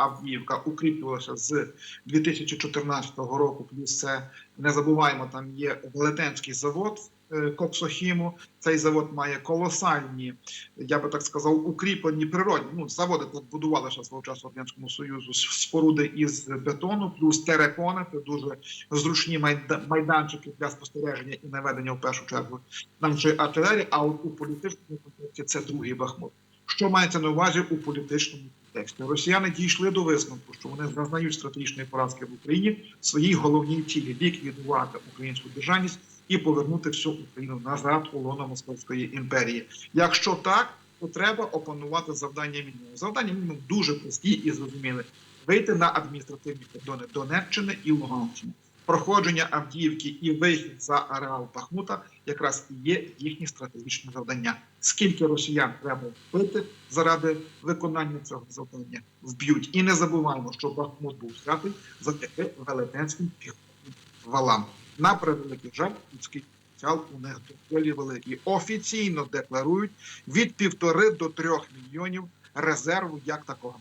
Авдіївка укріплювалася з 2014 року. Плюс це не забуваємо, там є велетенський завод е, Коксохіму. Цей завод має колосальні, я би так сказав, укріплені природні. Ну, заводи будували ще свого часу Радянському Союзу споруди із бетону, плюс терекони. Це дуже зручні майда- майданчики для спостереження і наведення в першу чергу нашої артилерії. А у політичному контексті це другий Бахмут. Що мається на увазі у політичному контексті? Росіяни дійшли до висновку, що вони зазнають стратегічної поразки в Україні своїй головній цілі ліквідувати українську державність і повернути всю Україну назад у лоно Московської імперії. Якщо так, то треба опанувати завдання мінімум. Завдання мінімум дуже прості і зрозумілі: вийти на адміністративні кордони Донеччини і Луганщини. Проходження Авдіївки і вихід за ареал Бахмута якраз і є їхні стратегічні завдання. Скільки росіян треба вбити заради виконання цього завдання, вб'ють. І не забуваємо, що Бахмут був святий завдяки велетенським піхотним валам. На превеликий жаль, людський потенціал у них доволі великий. Офіційно декларують від півтори до трьох мільйонів резерву як такого.